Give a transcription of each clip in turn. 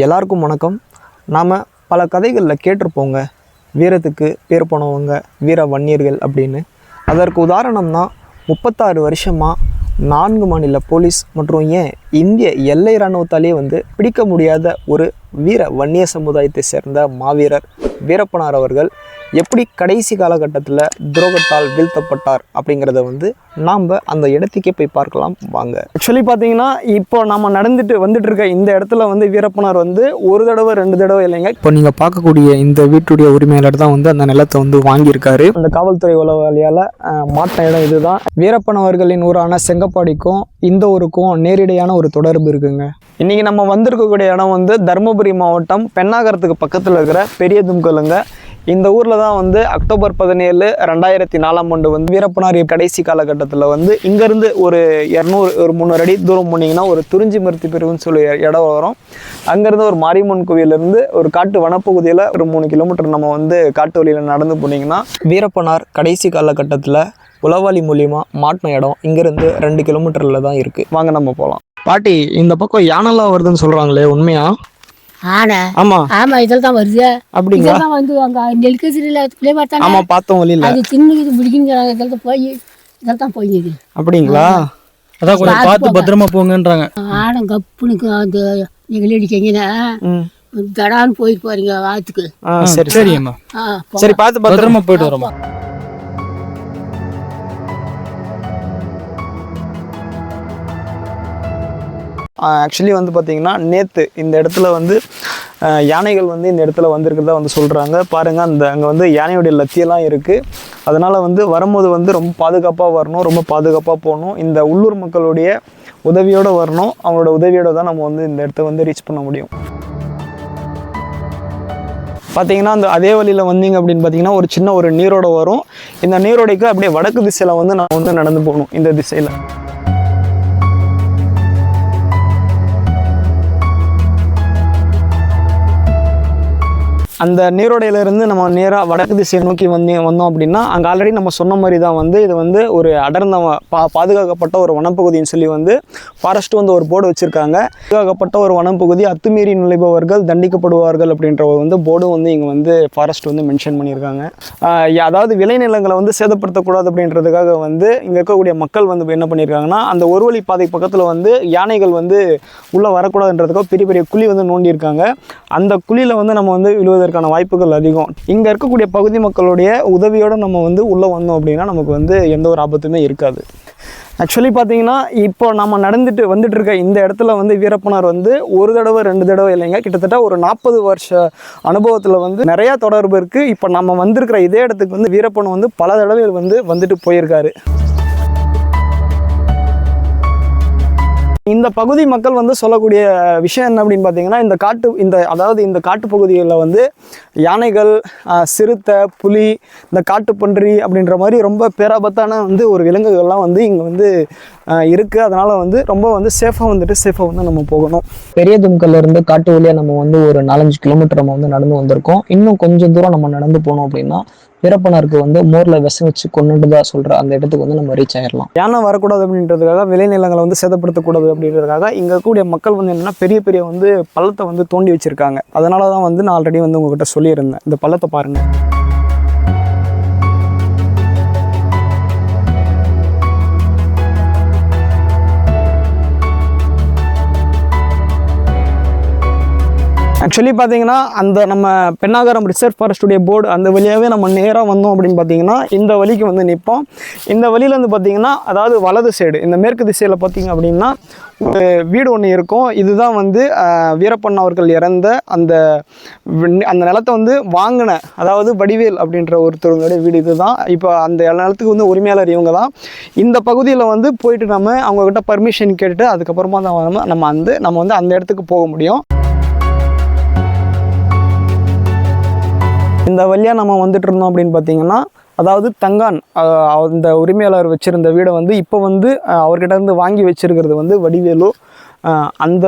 எல்லாருக்கும் வணக்கம். நாம் பல கதைகளில் கேட்டிருப்போங்க. வீரத்துக்கு பேர் போனவங்க வீர வன்னியர்கள் அப்படின்னு. அதற்கு உதாரணம் தான் முப்பத்தாறு வருஷமாக நான்கு மாநில போலீஸ் மற்றும் ஏன் இந்திய எல்லை இராணுவத்தாலே வந்து பிடிக்க முடியாத ஒரு வீர வன்னிய சமுதாயத்தை சேர்ந்த மாவீரர் வீரப்பனார் அவர்கள் எப்படி கடைசி காலகட்டத்தில் துரோகத்தால் வீழ்த்தப்பட்டார் அப்படிங்கிறத வந்து நாம் அந்த இடத்துக்கே போய் பார்க்கலாம் வாங்க. ஆக்சுவலி பார்த்தீங்கன்னா இப்போ நம்ம நடந்துட்டு வந்துட்டு இருக்க இந்த இடத்துல வந்து வீரப்பனார் வந்து ஒரு தடவை ரெண்டு தடவை இல்லைங்க. இப்போ நீங்கள் பார்க்கக்கூடிய இந்த வீட்டுடைய உரிமையாளர் தான் வந்து அந்த நிலத்தை வந்து வாங்கியிருக்காரு. அந்த காவல்துறை உளவாளியால் மாட்டின இடம் இதுதான். வீரப்பன் அவர்களின் ஊரான செங்கப்பாடிக்கும் இந்த ஊருக்கும் நேரடியான ஒரு தொடர்பு இருக்குங்க. இன்னைக்கு நம்ம வந்திருக்கக்கூடிய இடம் வந்து தருமபுரி மாவட்டம் பெண்ணாகரத்துக்கு பக்கத்தில் இருக்கிற பெரிய தும்கலுங்க இந்த ஊரில் தான் வந்து அக்டோபர் பதினேழு ரெண்டாயிரத்தி நாலாம் ஆண்டு வந்து வீரப்பனார் கடைசி காலகட்டத்தில் வந்து இங்கேருந்து ஒரு இரநூறு ஒரு முந்நூறு அடி தூரம் போனீங்கன்னா ஒரு துறிஞ்சி மருத்து பிரிவுன்னு சொல்லி இடம் வரும். அங்கேருந்து ஒரு மாரியம்மன் கோவிலேருந்து ஒரு காட்டு வனப்பகுதியில் ஒரு மூணு கிலோமீட்டர் நம்ம வந்து காட்டு வழியில் நடந்து போனீங்கன்னா வீரப்பனார் கடைசி காலகட்டத்தில் உளவாளி மூலியமாக மாட்டின இடம் இங்கேருந்து ரெண்டு கிலோமீட்டரில் தான் இருக்குது வாங்க நம்ம போகலாம் பாட்டி இந்த பக்கம் யானெல்லாம் வருதுன்னு சொல்கிறாங்களே உண்மையாக ஆனா ஆமாம் ஆமா இதில் தான் வருது. அப்படிங்களா? வந்து அங்க நெல்கசிரியில் பிள்ளை பார்த்தாங்க ஆமாம் பார்த்தோம் வழியில் அது தின்னுக்குது பிடிக்குங்கிறாங்க இதில் தான் போய் இதில் தான் போயிது அப்படிங்களா? அதான் கொஞ்சம் பார்த்து பத்திரமா போங்கன்றாங்க. ஆடம் கப்புனுக்கு அந்த நீங்கள் அடிக்கிங்கன்னா தடான்னு போயிட்டு போறீங்க ஆத்துக்கு ஆ சரி சரி. சரி பார்த்து பத்திரமா. போயிட்டு வரோம்மா. ஆக்சுவலி வந்து பார்த்தீங்கன்னா நேற்று இந்த இடத்துல வந்து யானைகள் வந்து இந்த இடத்துல வந்திருக்கிறதா வந்து சொல்கிறாங்க பாருங்கள் அந்த அங்கே வந்து யானையுடைய லத்தியெல்லாம் இருக்குது அதனால் வந்து வரும்போது வந்து ரொம்ப பாதுகாப்பாக வரணும் ரொம்ப பாதுகாப்பாக போகணும். இந்த உள்ளூர் மக்களுடைய உதவியோடு வரணும். அவங்களோட உதவியோடு தான் நம்ம வந்து இந்த இடத்த வந்து ரீச் பண்ண முடியும். பார்த்தீங்கன்னா அந்த அதே வழியில் வந்தீங்க அப்படின்னு பார்த்தீங்கன்னா ஒரு சின்ன ஒரு நீரோட வரும். இந்த நீரோடைக்கு அப்படியே வடக்கு திசையில் வந்து நான் வந்து நடந்து போகணும் இந்த திசையில். அந்த நீரோடையிலேருந்து நம்ம நேராக வடக்கு திசையை நோக்கி வந்து வந்தோம் அப்படின்னா அங்கே ஆல்ரெடி நம்ம சொன்ன மாதிரி தான் வந்து இது வந்து ஒரு அடர்ந்த பா பாதுகாக்கப்பட்ட ஒரு வனப்பகுதின்னு சொல்லி வந்து ஃபாரஸ்ட் வந்து ஒரு போர்டு வச்சுருக்காங்க. பாதுகாக்கப்பட்ட ஒரு வனப்பகுதி அத்துமீறி நுழைபவர்கள் தண்டிக்கப்படுவார்கள் அப்படின்ற ஒரு வந்து போர்டும் வந்து இங்கே வந்து ஃபாரஸ்ட் வந்து மென்ஷன் பண்ணியிருக்காங்க. அதாவது விளைநிலங்களை வந்து சேதப்படுத்தக்கூடாது அப்படின்றதுக்காக வந்து இங்கே இருக்கக்கூடிய மக்கள் வந்து என்ன பண்ணியிருக்காங்கன்னா அந்த ஒரு வழி பாதை பக்கத்தில் வந்து யானைகள் வந்து உள்ளே வரக்கூடாதுன்றதுக்காக பெரிய பெரிய குழி வந்து நோண்டியிருக்காங்க. அந்த குழியில் வந்து நம்ம வந்து விழுவதற்கு விழுவதற்கான வாய்ப்புகள் அதிகம். இங்கே இருக்கக்கூடிய பகுதி மக்களுடைய உதவியோடு நம்ம வந்து உள்ளே வந்தோம் அப்படின்னா நமக்கு வந்து எந்த ஒரு ஆபத்துமே இருக்காது. ஆக்சுவலி பார்த்தீங்கன்னா இப்போ நம்ம நடந்துட்டு வந்துட்டு இருக்க இந்த இடத்துல வந்து வீரப்பனார் வந்து ஒரு தடவை ரெண்டு தடவை இல்லைங்க. கிட்டத்தட்ட ஒரு நாற்பது வருஷ அனுபவத்தில் வந்து நிறையா தொடர்பு இருக்குது இப்போ நம்ம வந்திருக்கிற இதே இடத்துக்கு வந்து வீரப்பன் வந்து பல தடவை வந்து வந்துட்டு போயிருக்காரு. இந்த பகுதி மக்கள் வந்து சொல்லக்கூடிய விஷயம் என்ன அப்படின்னு பார்த்தீங்கன்னா இந்த காட்டு இந்த அதாவது இந்த காட்டுப்பகுதிகளில் வந்து யானைகள் சிறுத்தை புலி இந்த காட்டுப்பன்றி அப்படின்ற மாதிரி ரொம்ப பேராபத்தான வந்து ஒரு விலங்குகள்லாம் வந்து இங்கே வந்து இருக்குது அதனால் வந்து ரொம்ப வந்து சேஃபாக வந்துட்டு சேஃபாக வந்து நம்ம போகணும். பெரிய இருந்து காட்டு வழியாக நம்ம வந்து ஒரு நாலஞ்சு கிலோமீட்டர் நம்ம வந்து நடந்து வந்திருக்கோம். இன்னும் கொஞ்சம் தூரம் நம்ம நடந்து போனோம் அப்படின்னா வீரப்பனருக்கு வந்து மோரில் விஷம் வச்சு கொண்டுட்டதா சொல்கிற அந்த இடத்துக்கு வந்து நம்ம ரீச் ஆயிடலாம் யானை வரக்கூடாது அப்படின்றதுக்காக விளைநிலங்களை வந்து சேதப்படுத்தக்கூடாது அப்படின்றதுக்காக இங்கே கூடிய மக்கள் வந்து என்னென்னா பெரிய பெரிய வந்து பள்ளத்தை வந்து தோண்டி வச்சுருக்காங்க. அதனால தான் வந்து நான் ஆல்ரெடி வந்து உங்ககிட்ட சொல்லியிருந்தேன். இந்த பள்ளத்தை பாருங்கள் ஆக்சுவலி பார்த்தீங்கன்னா அந்த நம்ம பெண்ணாகரம் ரிசர்வ் ஃபாரஸ்டுடைய போர்டு அந்த வழியாகவே நம்ம நேராக வந்தோம் அப்படின்னு பார்த்தீங்கன்னா இந்த வழிக்கு வந்து நிற்போம் இந்த வழியில் வந்து பார்த்தீங்கன்னா அதாவது வலது சைடு இந்த மேற்கு திசையில் பார்த்தீங்க அப்படின்னா ஒரு வீடு ஒன்று இருக்கும். இதுதான் வந்து ஆஹ், வீரப்பன் அவர்கள் இறந்த அந்த அந்த நிலத்தை வந்து வாங்கின அதாவது வடிவேல் அப்படின்ற ஒருத்தருடைய வீடு இதுதான். இப்போ அந்த நிலத்துக்கு வந்து உரிமையாளர் இவங்க தான் இந்த பகுதியில் வந்து போயிட்டு நம்ம அவங்கக்கிட்ட பர்மிஷன் கேட்டுட்டு அதுக்கப்புறமா தான் நம்ம வந்து நம்ம வந்து அந்த இடத்துக்கு போக முடியும். இந்த வழியாக நம்ம வந்துட்டு இருந்தோம் அப்படின்னு பார்த்தீங்கன்னா அதாவது தங்கான் அந்த உரிமையாளர் வச்சுருந்த வீடை வந்து இப்போ வந்து அவர்கிட்ட இருந்து வாங்கி வச்சுருக்கிறது வந்து வடிவேலு. அந்த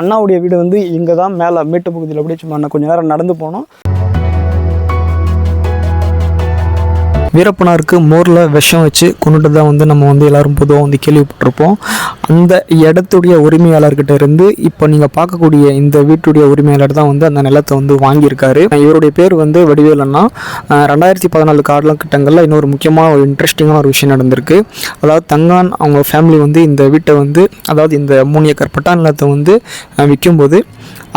அண்ணாவுடைய வீடு வந்து இங்கே தான் மேலே மேட்டு பகுதியில் அப்படியே சும்மா கொஞ்சம் நேரம் நடந்து போனோம். வீரப்பனாருக்கு மோரில் விஷம் வச்சு கொண்டுட்டதாக வந்து நம்ம வந்து எல்லாரும் பொதுவாக வந்து கேள்விப்பட்டிருப்போம். அந்த இடத்துடைய உரிமையாளர்கிட்ட இருந்து இப்போ நீங்கள் பார்க்கக்கூடிய இந்த வீட்டுடைய உரிமையாளர் தான் வந்து அந்த நிலத்தை வந்து வாங்கியிருக்காரு. இவருடைய பேர் வந்து வடிவேலன்னா ரெண்டாயிரத்தி பதினாலு காலகட்டங்களில் இன்னொரு முக்கியமான ஒரு இன்ட்ரெஸ்டிங்கான ஒரு விஷயம் நடந்திருக்கு. அதாவது தங்கான் அவங்க ஃபேமிலி வந்து இந்த வீட்டை வந்து அதாவது இந்த மூணு ஏக்கர் பட்டா நிலத்தை வந்து விற்கும்போது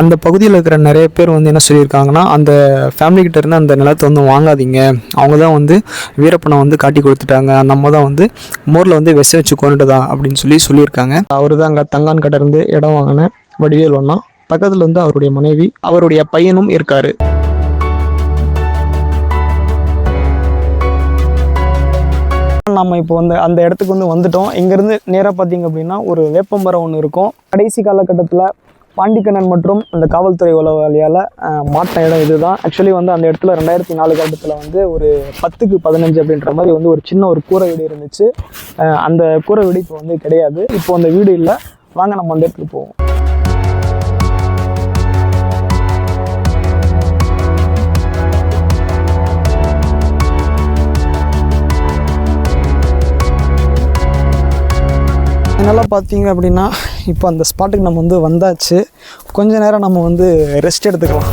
அந்த பகுதியில் இருக்கிற நிறைய பேர் வந்து என்ன சொல்லியிருக்காங்கன்னா அந்த ஃபேமிலிக்கிட்ட இருந்து அந்த நிலத்தை வந்து வாங்காதீங்க. அவங்க தான் வந்து வீரப்பனை வந்து காட்டி கொடுத்துட்டாங்க. நம்ம தான் வந்து மோரில் வந்து விசை வச்சு கொண்டுட்டதா அப்படின்னு சொல்லி சொல்லியிருக்காங்க. அவர் தான் அங்கே தங்கான் கடை இருந்து இடம் வாங்கின வடிவேல் ஒன்றா பக்கத்தில் வந்து அவருடைய மனைவி அவருடைய பையனும் இருக்காரு. நம்ம இப்போ வந்து அந்த இடத்துக்கு வந்து வந்துட்டோம். இங்கேருந்து நேராக பார்த்தீங்க அப்படின்னா ஒரு வேப்பமரம் ஒன்று இருக்கும். கடைசி காலகட்டத்தில் பாண்டிக்கண்ணன் மற்றும் அந்த காவல்துறை உளவாளியால் மாட்டின இடம் இதுதான். ஆக்சுவலி வந்து அந்த இடத்துல ரெண்டாயிரத்தி நாலு காலத்தில் வந்து ஒரு பத்துக்கு பதினஞ்சு அப்படின்ற மாதிரி வந்து ஒரு சின்ன ஒரு கூரை வீடு இருந்துச்சு. அந்த கூரை வீடு இப்போ வந்து கிடையாது. இப்போ அந்த வீடு இல்லை. வாங்க நம்ம அந்த இடத்துக்கு போவோம். அதனால் பார்த்தீங்க அப்படின்னா இப்போ அந்த ஸ்பாட்டுக்கு நம்ம வந்து வந்தாச்சு. கொஞ்ச நேரம் நம்ம வந்து ரெஸ்ட் எடுத்துக்கலாம்.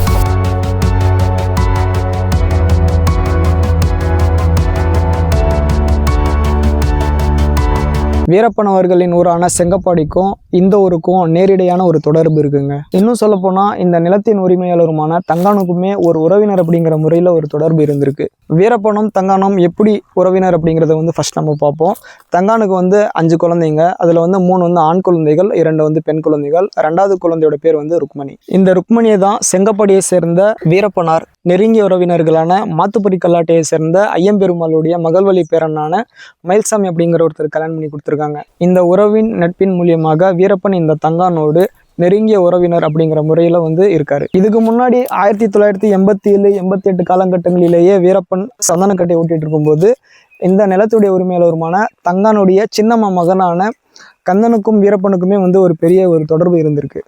வீரப்பன் அவர்களின் ஊரான செங்கப்பாடிக்கும் இந்த ஊருக்கும் நேரிடையான ஒரு தொடர்பு இருக்குங்க. இன்னும் சொல்லப்போனால் இந்த நிலத்தின் உரிமையாளருமான தங்கானுக்குமே ஒரு உறவினர் அப்படிங்கிற முறையில் ஒரு தொடர்பு இருந்திருக்கு. வீரப்பனும் தங்கானும் எப்படி உறவினர் அப்படிங்கிறத வந்து ஃபர்ஸ்ட் நம்ம பார்ப்போம். தங்கானுக்கு வந்து அஞ்சு குழந்தைங்க அதில் வந்து மூணு வந்து ஆண் குழந்தைகள் இரண்டு வந்து பெண் குழந்தைகள் ரெண்டாவது குழந்தையோட பேர் வந்து ருக்மணி. இந்த ருக்மணியை தான் செங்கப்பாடியை சேர்ந்த வீரப்பனார் நெருங்கிய உறவினர்களான மாத்துப்படி கல்லாட்டையை சேர்ந்த ஐயம்பெருமாளுடைய மகள்வழி பேரனான மயில்சாமி அப்படிங்கிற ஒருத்தர் கல்யாணம் பண்ணி இருக்காங்க இந்த உறவின் நட்பின் மூலியமாக வீரப்பன் இந்த தங்கானோடு நெருங்கிய உறவினர் அப்படிங்கிற முறையில் வந்து இருக்காரு. இதுக்கு முன்னாடி ஆயிரத்தி தொள்ளாயிரத்தி எண்பத்தி ஏழு எண்பத்தி எட்டு காலகட்டங்களிலேயே வீரப்பன் சந்தனக்கட்டை ஓட்டிட்டு இருக்கும்போது இந்த நிலத்துடைய உரிமையாளருமான தங்கானுடைய சின்னம்மா மகனான கந்தனுக்கும் வீரப்பனுக்குமே வந்து ஒரு பெரிய ஒரு தொடர்பு இருந்திருக்கு.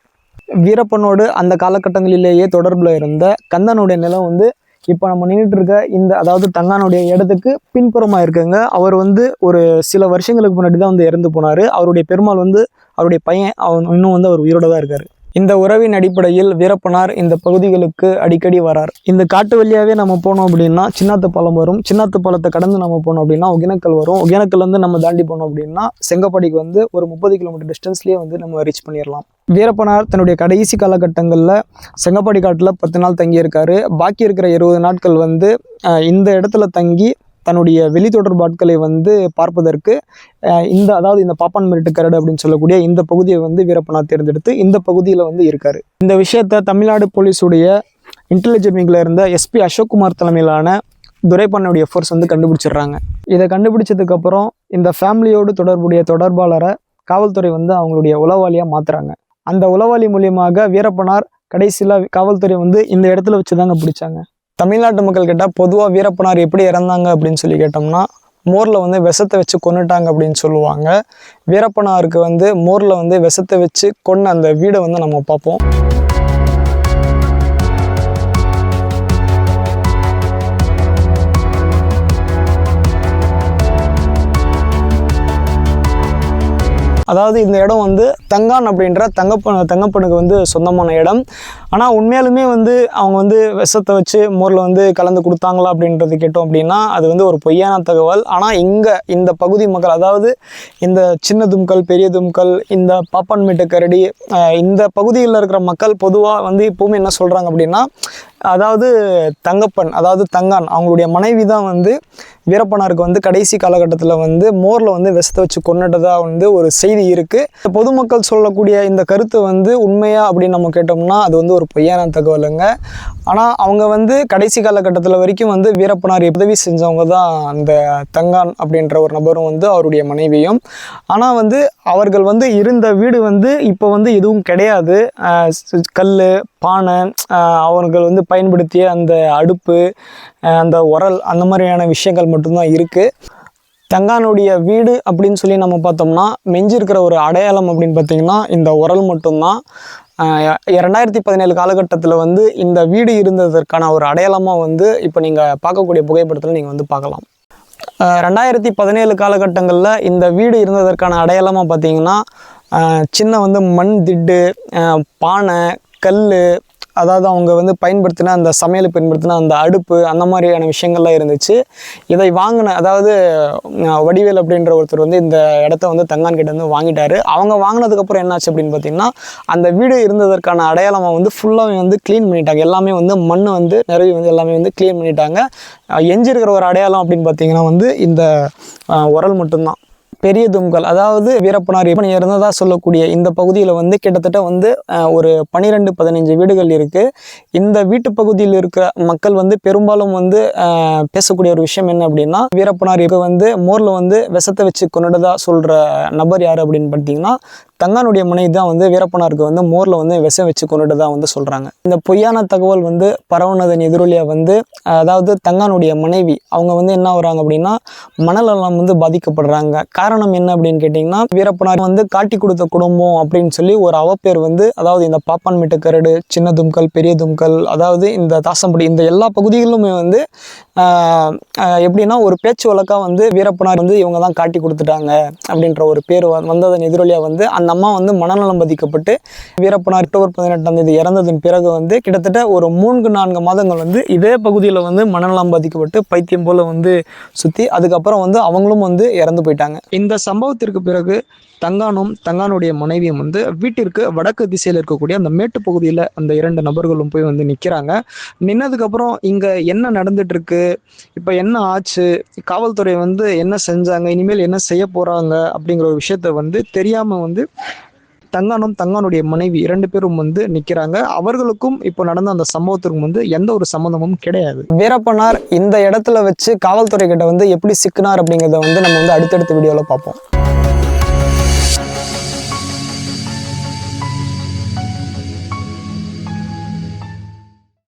வீரப்பனோடு அந்த காலகட்டங்களிலேயே தொடர்பில் இருந்த கந்தனுடைய நிலம் வந்து இப்போ நம்ம நின்றுட்டு இருக்க இந்த அதாவது தங்கானுடைய இடத்துக்கு பின்புறமாக இருக்குங்க. அவர் வந்து ஒரு சில வருஷங்களுக்கு முன்னாடி தான் வந்து இறந்து போனார். அவருடைய பெருமாள் வந்து அவருடைய பையன் அவன் இன்னும் வந்து அவர் உயிரோட தான் இருக்கார். இந்த உறவின் அடிப்படையில் வீரப்பனார் இந்த பகுதிகளுக்கு அடிக்கடி வரார். இந்த காட்டு வழியாகவே நம்ம போனோம் அப்படின்னா சின்னாத்து பாலம் வரும். சின்னாத்து பாலத்தை கடந்து நம்ம போனோம் அப்படின்னா ஒகேனக்கல் வரும். ஒகேனக்கல் வந்து நம்ம தாண்டி போனோம் அப்படின்னா செங்கப்பாடிக்கு வந்து ஒரு முப்பது கிலோமீட்டர் டிஸ்டன்ஸ்லேயே வந்து நம்ம ரீச் பண்ணிடலாம். வீரப்பனார் தன்னுடைய கடைசி காலகட்டங்களில் செங்கப்பாடி காட்டில் பத்து நாள் தங்கியிருக்காரு. பாக்கி இருக்கிற இருபது நாட்கள் வந்து இந்த இடத்துல தங்கி தன்னுடைய வெளி தொடர்பாட்களை வந்து பார்ப்பதற்கு இந்த அதாவது இந்த பாப்பான் மெரிட்டு கரடு அப்படின்னு சொல்லக்கூடிய இந்த பகுதியை வந்து வீரப்பனார் தேர்ந்தெடுத்து இந்த பகுதியில் வந்து இருக்காரு. இந்த விஷயத்த தமிழ்நாடு போலீஸுடைய இன்டெலிஜென்ட் விங்கில் இருந்த எஸ்பி அசோக்குமார் தலைமையிலான துரைப்பண்ணுடைய ஃபோர்ஸ் வந்து கண்டுபிடிச்சிடுறாங்க. இதை கண்டுபிடிச்சதுக்கப்புறம் இந்த ஃபேமிலியோடு தொடர்புடைய தொடர்பாளரை காவல்துறை வந்து அவங்களுடைய உளவாளியாக மாற்றுறாங்க அந்த உளவாளி மூலியமாக வீரப்பனார் கடைசியில் காவல்துறை வந்து இந்த இடத்துல வச்சு தாங்க பிடிச்சாங்க. தமிழ்நாட்டு மக்கள் கிட்ட பொதுவாக வீரப்பனார் எப்படி இறந்தாங்க அப்படின்னு சொல்லி கேட்டோம்னா மோரில் வந்து விஷத்தை வச்சு கொன்னுட்டாங்க அப்படின்னு சொல்லுவாங்க. வீரப்பனாருக்கு வந்து மோரில் வந்து விஷத்தை வச்சு கொன்ன அந்த வீடை வந்து நம்ம பார்ப்போம். அதாவது இந்த இடம் வந்து தங்கான் அப்படின்ற தங்கப்ப தங்கப்பனுக்கு வந்து சொந்தமான இடம். ஆனால் உண்மையாலுமே வந்து அவங்க வந்து விஷத்தை வச்சு மோரில் வந்து கலந்து கொடுத்தாங்களா அப்படின்றது கேட்டோம் அப்படின்னா அது வந்து ஒரு பொய்யான தகவல். ஆனால் இங்கே இந்த பகுதி மக்கள் அதாவது இந்த சின்ன தும்கல் பெரிய தும்கல் இந்த பாப்பான்மேட்டு கரடி இந்த பகுதியில் இருக்கிற மக்கள் பொதுவாக வந்து இப்போவுமே என்ன சொல்கிறாங்க அப்படின்னா அதாவது தங்கப்பன் அதாவது தங்கான் அவங்களுடைய மனைவி தான் வந்து வீரப்பனாருக்கு வந்து கடைசி காலகட்டத்தில் வந்து மோரில் வந்து விஷத்தை வச்சு கொண்டுட்டதாக வந்து ஒரு செய்தி இருக்குது பொதுமக்கள் சொல்லக்கூடிய இந்த கருத்து வந்து உண்மையா அப்படின்னு நம்ம கேட்டோம்னா அது வந்து ஒரு பொய்யான தகவலுங்க. ஆனால் அவங்க வந்து கடைசி காலகட்டத்தில் வரைக்கும் வந்து வீரப்பனார் உதவி செஞ்சவங்க தான் அந்த தங்கான் அப்படின்ற ஒரு நபரும் வந்து அவருடைய மனைவியும். ஆனால் வந்து அவர்கள் வந்து இருந்த வீடு வந்து இப்போ வந்து எதுவும் கிடையாது. கல் பானை அவர்கள் வந்து பயன்படுத்திய அந்த அடுப்பு அந்த உரல் அந்த மாதிரியான விஷயங்கள் மட்டும்தான் இருக்குது தங்கானுடைய வீடு அப்படின்னு சொல்லி நம்ம பார்த்தோம்னா மெஞ்சிருக்கிற ஒரு அடையாளம் அப்படின்னு பார்த்தீங்கன்னா இந்த உரல் மட்டும்தான். இரண்டாயிரத்தி பதினேழு காலகட்டத்தில் வந்து இந்த வீடு இருந்ததற்கான ஒரு அடையாளமாக வந்து இப்போ நீங்கள் பார்க்கக்கூடிய புகைப்படத்தில் நீங்கள் வந்து பார்க்கலாம். ரெண்டாயிரத்தி பதினேழு காலகட்டங்களில் இந்த வீடு இருந்ததற்கான அடையாளமாக பார்த்தீங்கன்னா சின்ன வந்து மண் திட்டு பானை கல் அதாவது அவங்க வந்து பயன்படுத்தின அந்த சமையல் பயன்படுத்தின அந்த அடுப்பு அந்த மாதிரியான விஷயங்கள்லாம் இருந்துச்சு. இதை வாங்கின அதாவது வடிவேல் அப்படின்ற ஒருத்தர் வந்து இந்த இடத்த வந்து தங்கான் கிட்ட வந்து வாங்கிட்டாரு. அவங்க வாங்கினதுக்கப்புறம் என்னாச்சு அப்படின்னு பார்த்தீங்கன்னா அந்த வீடு இருந்ததற்கான அடையாளமாக வந்து ஃபுல்லாக வந்து க்ளீன் பண்ணிட்டாங்க. எல்லாமே வந்து மண் வந்து நிறைய வந்து எல்லாமே வந்து க்ளீன் பண்ணிட்டாங்க. எஞ்சிருக்கிற ஒரு அடையாளம் அப்படின்னு பார்த்தீங்கன்னா வந்து இந்த உரல் மட்டும்தான். பெரிய தும்கல் அதாவது வீரப்பனார் இப்போ இருந்ததா சொல்லக்கூடிய இந்த பகுதியில் வந்து கிட்டத்தட்ட வந்து ஒரு பன்னிரெண்டு பதினஞ்சு வீடுகள் இருக்குது இந்த வீட்டு பகுதியில் இருக்கிற மக்கள் வந்து பெரும்பாலும் வந்து பேசக்கூடிய ஒரு விஷயம் என்ன அப்படின்னா வீரப்பனார் இப்போ வந்து மோரில் வந்து விஷத்தை வச்சு கொண்டுட்டதா சொல்கிற நபர் யார் அப்படின்னு பார்த்தீங்கன்னா தங்கானுடைய மனைவி தான் வந்து வீரப்பனாருக்கு வந்து மோரில் வந்து விஷம் வச்சு கொண்டுட்டு தான் வந்து சொல்கிறாங்க இந்த பொய்யான தகவல் வந்து பரவுனதன் எதிரொலியாக வந்து அதாவது தங்கானுடைய மனைவி அவங்க வந்து என்ன வராங்க அப்படின்னா மணலெல்லாம் வந்து பாதிக்கப்படுறாங்க. காரணம் என்ன அப்படின்னு கேட்டிங்கன்னா வீரப்பனார் வந்து காட்டி கொடுத்த குடும்பம் அப்படின்னு சொல்லி ஒரு அவப்பேர் வந்து அதாவது இந்த பாப்பான் மீட்டு கரடு சின்ன தும்கல் பெரிய தும்கல் அதாவது இந்த தாசம்படி இந்த எல்லா பகுதிகளிலுமே வந்து எப்படின்னா ஒரு பேச்சு வழக்காக வந்து வீரப்பனார் வந்து இவங்க தான் காட்டி கொடுத்துட்டாங்க அப்படின்ற ஒரு பேர் வந்ததன் எதிரொலியாக வந்து அந்த அம்மா வந்து மனநலம் பாதிக்கப்பட்டு வீரப்பனார் அக்டோபர் பதினெட்டாம் தேதி இறந்ததன் பிறகு வந்து கிட்டத்தட்ட ஒரு மூன்று நான்கு மாதங்கள் வந்து இதே பகுதியில் வந்து மனநலம் பாதிக்கப்பட்டு பைத்தியம் போல் வந்து சுற்றி அதுக்கப்புறம் வந்து அவங்களும் வந்து இறந்து போயிட்டாங்க. இந்த சம்பவத்திற்கு பிறகு தங்கானும் தங்கானுடைய மனைவியும் வந்து வீட்டிற்கு வடக்கு திசையில் இருக்கக்கூடிய அந்த மேட்டு பகுதியில் அந்த இரண்டு நபர்களும் போய் வந்து நிற்கிறாங்க நின்னதுக்கப்புறம் இங்கே என்ன நடந்துட்டு இருக்கு இப்போ என்ன ஆச்சு? காவல்துறை வந்து என்ன செஞ்சாங்க? இனிமேல் என்ன செய்ய போகிறாங்க அப்படிங்கிற ஒரு விஷயத்த வந்து தெரியாமல் வந்து தங்கானும் தங்கானுடைய மனைவி இரண்டு பேரும் வந்து நிற்கிறாங்க அவர்களுக்கும் இப்போ நடந்த அந்த சம்பவத்திற்கும் வந்து எந்த ஒரு சம்மந்தமும் கிடையாது. வீரப்பனார் இந்த இடத்துல வச்சு காவல்துறை கிட்ட வந்து எப்படி சிக்கினார் அப்படிங்கிறத வந்து நம்ம வந்து அடுத்தடுத்த வீடியோவில் பார்ப்போம்.